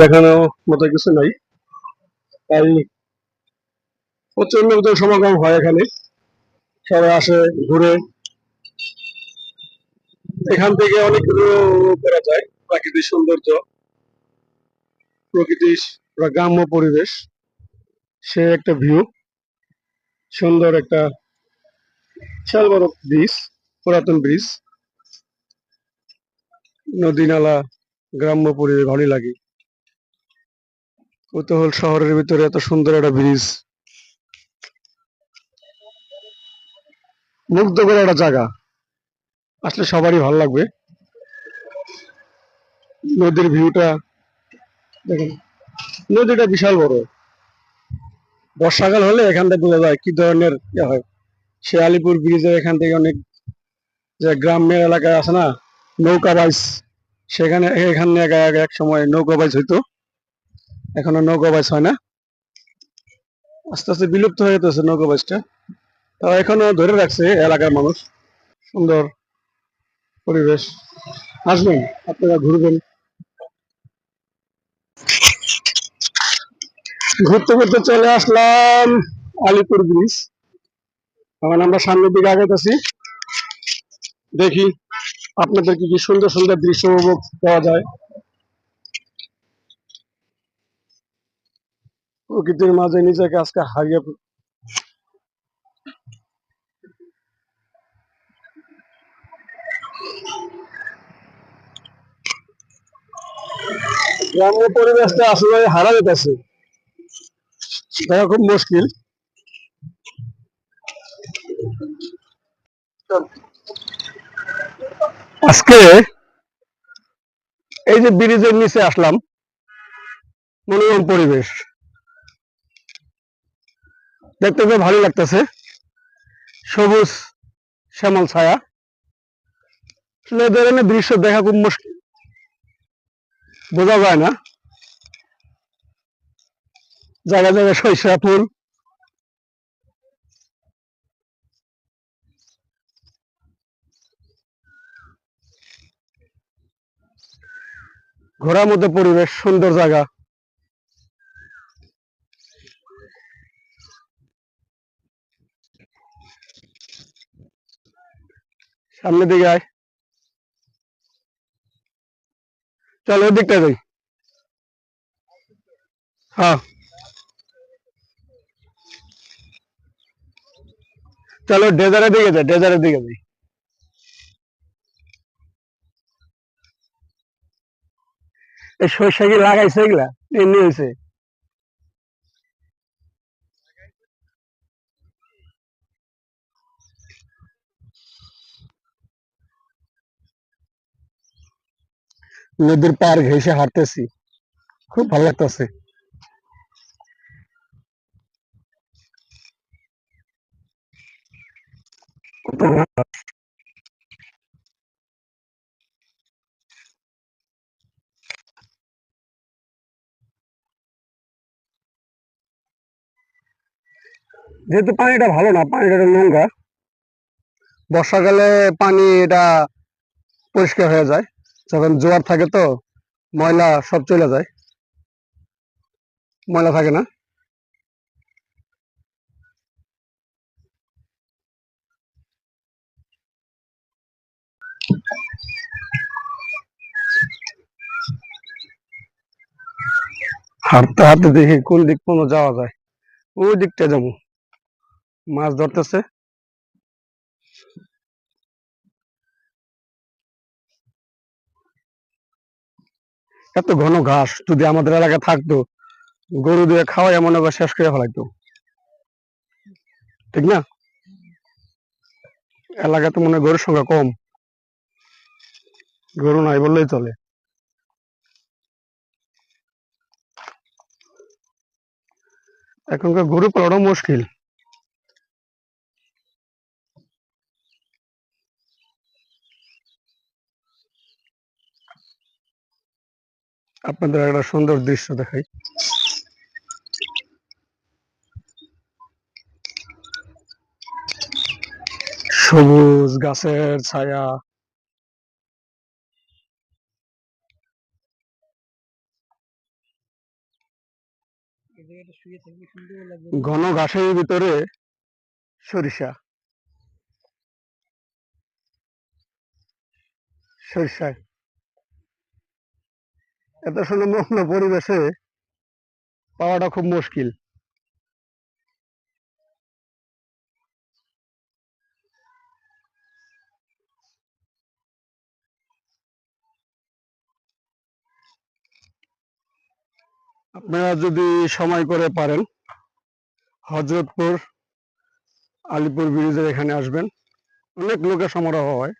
দেখানোর মতো কিছু নাই। তাই প্রচণ্ড সমাগম হয় এখানে। সবাই আসে, ঘুরে। এখান থেকে অনেক কিছু করা যায়, প্রাকৃতিক সৌন্দর্য, প্রকৃতির গ্রাম্য পরিবেশ। সে একটা ভিউ সুন্দর একটা বিশাল বড় ব্রিজ পুরাতন ব্রিজ নদী নালা গ্রাম্য পরিবেশ, ভালোই লাগে। কৌতূহল শহরের ভিতরে এত সুন্দর একটা ব্রিজ। মুগ্ধ করে একটা জায়গা। আসলে সবারই ভালো লাগবে। নদীর ভিউটা, দেখেন, নদীটা বিশাল বড়। বর্ষাকাল হলে এখান থেকে যায়, কি ধরনের ইয়ে হয়? সে আলিপুর ব্রিজের এখান থেকে অনেক যে গ্রামের এলাকায় আছে না, নৌকা বাইস, সেখানে, এখানে এক সময় নৌকা বাইস হইতো। এখন নৌকা বাইস হয় না। আস্তে আস্তে বিলুপ্ত হয়ে যেতেছে নৌকা বাইসটা এখনও ধরে রাখছে এলাকার মানুষ। সুন্দর পরিবেশ। আসবেন, আপনারা ঘুরবেন। ঘুরতে ঘুরতে চলে আসলাম আলিপুর ব্রিজ এখন আমরা সামনের দিকে আগাইতেছি। দেখি আপনাদের কি কি সুন্দর সুন্দর দৃশ্য উপভোগ পাওয়া যায়। প্রকৃতির মাঝে নিজেকে আজকে হারিয়ে গ্রাম্য পরিবেশটা আসলে হারা যেতেছে। দেখা খুব মুশকিল। আজকে এই যে ব্রিজের নিচে আসলাম, মনোরম পরিবেশ। দেখতে খুব ভালো লাগতেছে। সবুজ শ্যামল ছায়া। আসলে ধরনের দৃশ্য দেখা খুব মুশকিল। বোঝা যায় না। জায়গায় জায়গায় সরিষা ফুল। ঘোরার মধ্যে পরিবেশ, সুন্দর জায়গা। সামনের দিকে আয়। চলো ওই দিকটা যাই। হ্যাঁ। চলো ডেজারের দিকে যাই ডেজারের দিকে যাই। সরষে কি লাগাইছে এগুলা? এমনি হয়েছে নদীর পার ঘেসে হাঁটতেছি। খুব ভালো লাগতেছে। যেহেতু পানিটা ভালো না, পানিটা নোংরা, বর্ষাকালে পানি এটা পরিষ্কার হয়ে যায়। যখন জোয়ার থাকে তো, ময়লা সব চলে যায়। ময়লা থাকে না? হাঁটতে হাঁটতে দেখি কোন দিক পর্যন্ত যাওয়া যায়। ওই দিকটা যাব। মাছ ধরতেছে। এত ঘন ঘাস যদি আমাদের এলাকায় থাকতো, গরু দিয়ে খাওয়াই এমন শেষ করে ফেলাইতো। ঠিক না? এলাকায় তো মনে হয় গরুর সংখ্যা কম। গরু নাই বললেই চলে। এখনকার গরু পালানো মুশকিল। আপনাদের একটা সুন্দর দৃশ্য দেখাই। সবুজ গাছের ছায়া। ঘন ঘাসের ভিতরে সরিষা। সরিষা এত সুন্দর পরিবেশে পাওয়াটা খুব মুশকিল। আপনারা যদি সময় করে পারেন, হজরতপুর, আলিপুর ব্রিজের এখানে আসবেন। অনেক লোকের সমারোহ হয়।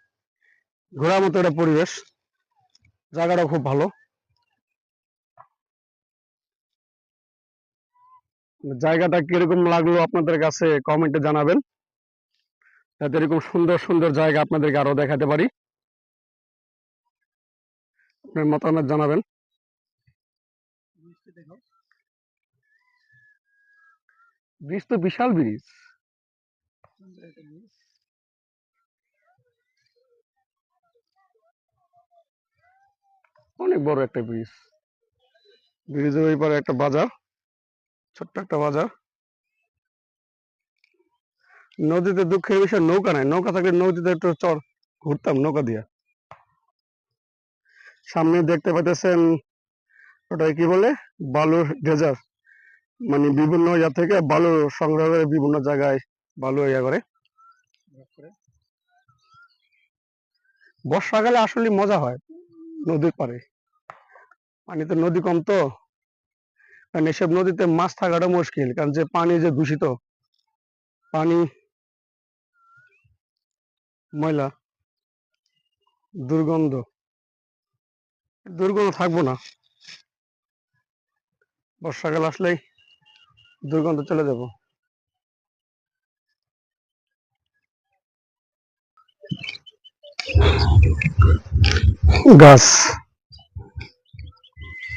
ঘোরার মতো একটা পরিবেশ। জায়গাটা খুব ভালো। জায়গাটা কীরকম লাগল আপনাদের কাছে কমেন্টে জানাবেন। যাতে এরকম সুন্দর সুন্দর জায়গা আপনাদেরকে আরও দেখাতে পারি। আপনার মতামত জানাবেন। ব্রিজ তো বিশাল ব্রিজ। অনেক বড় একটা ব্রিজ। ব্রিজের ওই পারে একটা বাজার। ছোট্ট একটা বাজার। নদীতে দুঃখের বিষয়, নৌকা নাই। নৌকা থাকলে নদীতে একটু চর ঘুরতাম, নৌকা দিয়ে। সামনে দেখতে পাইতেছেন ওটা কি বলে? বালুর ডেজার মানে বিভিন্ন ইয়া থেকে বালু সংগ্রহ করে বিভিন্ন জায়গায় বালু ইয়া করে। বর্ষাকালে আসলে মজা হয় নদীর পাড়ে। পানিতে নদী কম তো। কারণ এসব নদীতে মাছ থাকাটা মুশকিল, কারণ যে পানি যে দূষিত, পানি, ময়লা, দুর্গন্ধ দুর্গন্ধ থাকব না। বর্ষাকাল আসলেই দুর্গন্ধ চলে যাব। গাছ,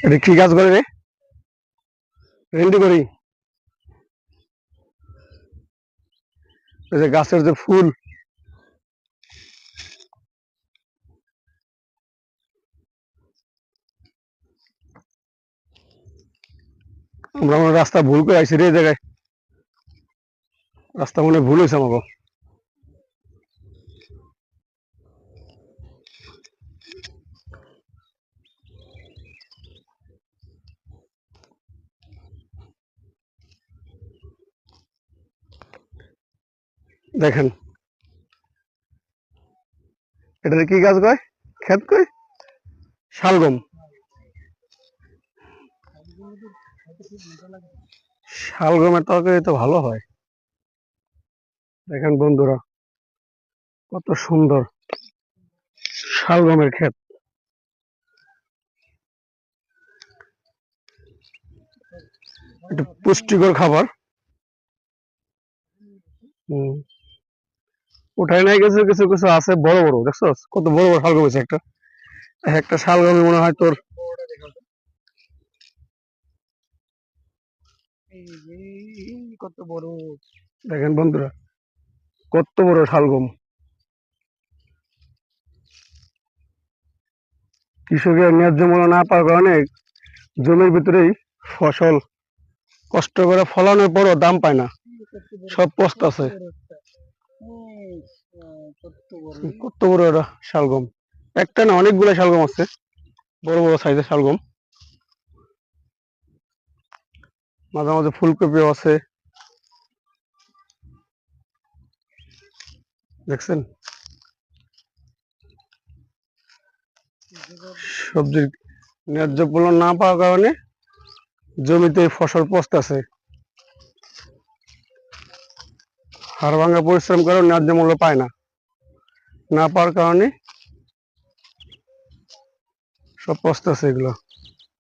এটা কি গাছ করে রে? ভেন্ডি করি। যে গাছের যে ফুল। আমরা রাস্তা ভুল করে আইছি রে জায়গায়। রাস্তা মনে ভুল হয়েছে আমাকে। দেখেন। এটাতে কি গাছ কয়? খেত কয়? শালগম। শালগমের তরকারি তো ভালো হয়। দেখেন বন্ধুরা, কত সুন্দর শালগমের ক্ষেত। পুষ্টিকর খাবার। হুম। উঠাই নাই কিছু কিছু কিছু আছে বড় বড় দেখছ কত বড় বড় শালগম আছে একটা। একটা শালগমে মনে হয় তোর কত বড়। দেখেন বন্ধুরা কত বড় শালগম। কৃষকের ন্যায্য মূল্য না পাওয়ার কারণে জমির ভিতরেই ফসল কষ্ট করে ফলানোর পরও দাম পায় না। সব পস্তাছে বড় একটা। এই, আহ, কত বড় এটা শালগম। একটা না অনেকগুলো শালগম আছে। বড় বড় সাইজের শালগম। মাঝে মাঝে ফুলকপিও আছে। দেখছেন? সবজির ন্যায্য মূল্য না পাওয়ার কারণে জমিতে ফসল পচতেছে। হাড় ভাঙা পরিশ্রম করে ন্যায্য মূল্য পায় না। না পাওয়ার কারণে সব পচতেছে এগুলো।